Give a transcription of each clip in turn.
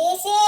বেশে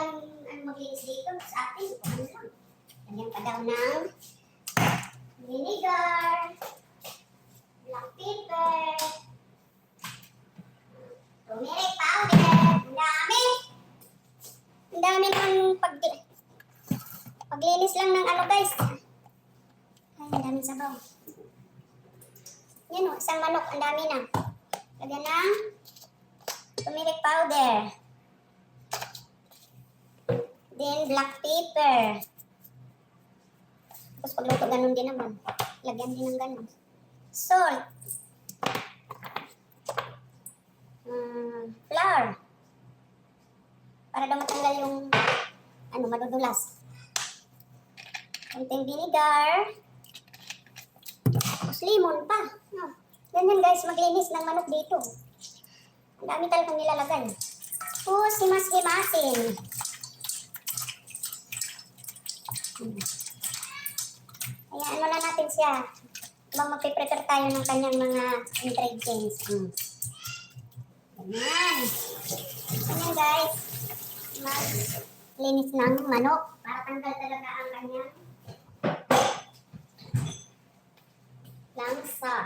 talaga lang, daming ano, maglinis dito sa atin. Ano lang. Lagyan pa daw ng vinegar, black pepper, turmeric powder. Ang dami. Ang dami ng pag paglinis lang ng ano guys. Ay, ang daming sabaw. Yan o, isang manok. Ang dami na. Lagyan ng turmeric powder. Then, black pepper. Tapos pagluto, ganun din naman. Lagyan din ng ganun. Salt. Mm, flour. Para daw matanggal yung ano, madudulas. Konting vinegar. Tapos lemon pa. No. Ganyan guys, maglinis ng manok dito. Ang dami talagang nilalagay. Tapos, himas-himasin. Ayan, wala natin siya. Habang magpiprepare tayo ng kanyang mga ingredients. Hmm. Ganyan. Ganyan guys. Maglinis ng manok. Para tanggal talaga ang kanyang langsa.